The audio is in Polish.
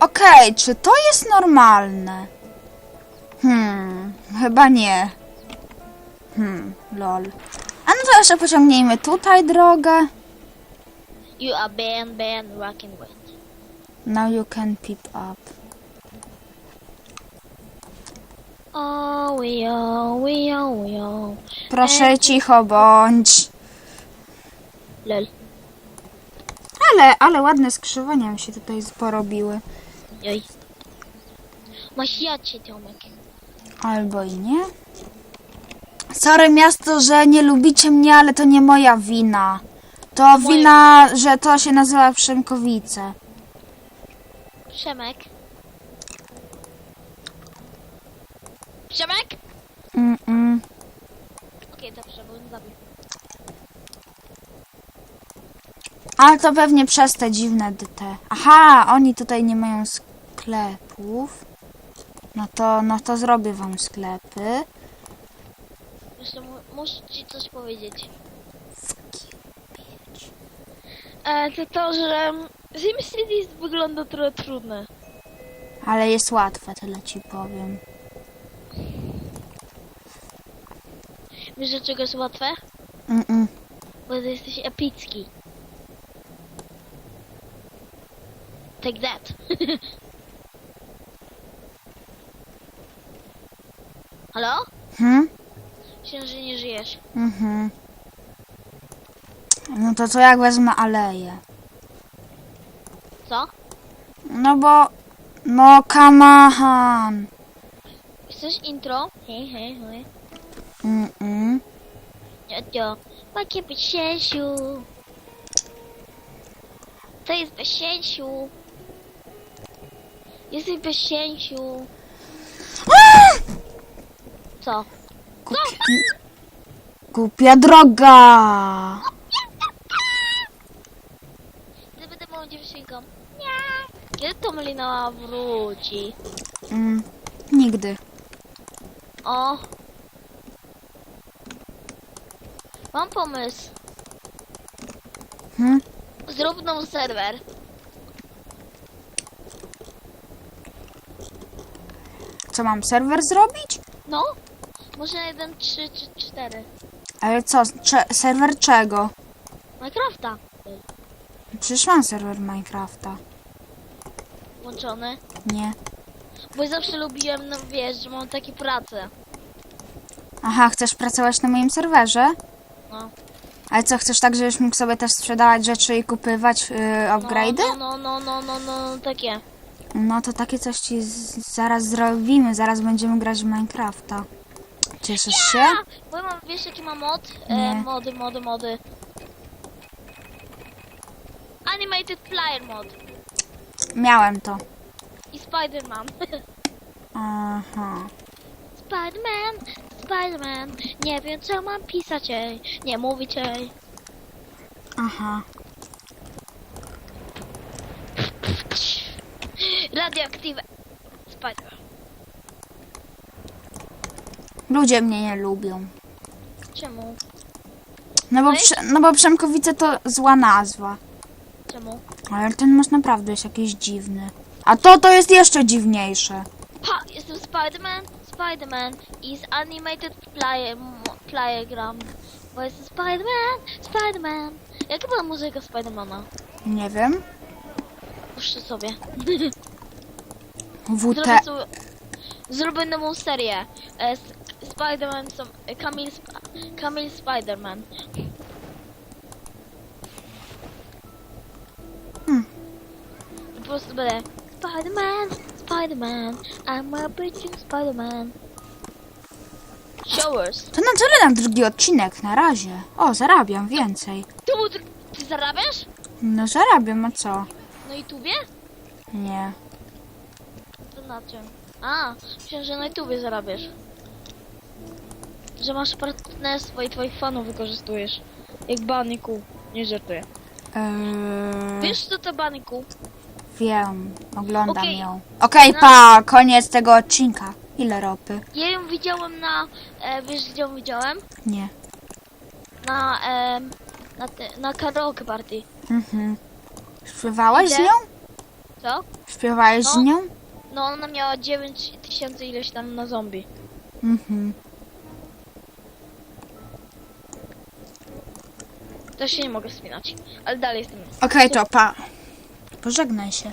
Okej, czy to jest normalne? Hmm, chyba nie. Hmm, lol. A no to jeszcze pociągnijmy tutaj drogę. You are banned, banned, rocking with. Now you can peep up. Oh, we oh, we oh, we oh. Proszę cicho bądź. Lol. Ale, ale ładne skrzyżowania mi się tutaj porobiły. Oj. Masz jacie, Tomek. Albo i nie. Sorry miasto, że nie lubicie mnie, ale to nie moja wina. To Moja wina, że to się nazywa Przemkowice. Przemek. Przemek? Mm-mm. Okej, dobrze, bo on zabił. Ale to pewnie przez te dziwne te. Aha, oni tutaj nie mają sklepów. No to, no to zrobię wam sklepy. Zresztą muszę ci coś powiedzieć. E, to to, że SimCity wygląda trochę trudne. Ale jest łatwe, tyle ci powiem. Wiesz, dlaczego jest łatwe? Mm-mm. Bo ty jesteś epicki. Take that. Halo? Hmm? Myślę, że nie żyjesz. Mhm. No to co jak wezmę aleję? Co? No bo... No kamahan. Chcesz intro? Hej, hej, hej. Mm-mm. Ja, ja. Macie być siesiu. To jest bez siesiu. Jesteś bez siesiu. Co? Głupi... Głupia droga. Ty będę małą dziewczynką. Nie. Kiedy to Melina wróci? Mm. Nigdy. O. Mam pomysł. Hmm? Zrób nowy serwer. Co mam serwer zrobić? No. Może jeden, trzy, czy cztery. Ale co? Cze serwer czego? Minecrafta. Przecież mam serwer Minecrafta. Włączony. Nie. Bo ja zawsze lubiłem, no wiesz, że mam takie prace. Aha, chcesz pracować na moim serwerze? No. Ale co, chcesz tak, żebyś mógł sobie też sprzedawać rzeczy i kupywać yy, upgrade'y? No, no, no, no, no, no, no, takie. No to takie coś ci z- zaraz zrobimy, zaraz będziemy grać w Minecrafta. Cieszysz się? A, bo ja mam, wiesz jaki mam mod? E, mody, mody, mody. Animated Flyer mod. Miałem to. I Spider-Man. Aha. Spider-Man, Spider-Man. Nie wiem co mam pisać ej. Nie mówić ej. Aha. Radioaktywe. Spider. Ludzie mnie nie lubią. Czemu? No bo, No i- prze, no bo Przemkowice to zła nazwa. Czemu? Ale ten most naprawdę jest jakiś dziwny. A to to jest jeszcze dziwniejsze. Ha! Jestem Spider-Man. Spider-Man is animated mo- flyegram. Bo jestem Spider-Man, Spider-Man. Jaka była muzyka Spidermana? Nie wiem. Puszczę sobie. WT. Zrobię, sobie, zrobię nową serię. E, S- Spider-Man, są, e, Kamil, Sp- Kamil Spider-Man. Hmm. I po prostu będę Spider-Man, Spider-Man, I'm a preaching Spider-Man. Showers. To na tyle na drugi odcinek, na razie. O, zarabiam więcej. Ty, ty, ty zarabiasz? No zarabiam, a co? Na YouTubie? Nie. Na czym? A, myślałem, że na YouTubie zarabiasz. Że masz partnerstwo i twoich fanów wykorzystujesz. Jak Baniku. Nie żartuję. Eee, Wiesz co to Baniku? Wiem, oglądam Okej. ją. Okej, No. pa, koniec tego odcinka. Ile ropy? Ja ją widziałem na... E, wiesz gdzie ją widziałem? Nie. Na... E, na, te, na karaoke party. Mhm. Śpiewałeś z Idę. nią? Co? Śpiewałeś z No. nią? No ona miała 9000 ileś tam na zombie. Mhm. Też się nie mogę wspinać. Ale dalej jestem. Okej, to pa. Pożegnaj się.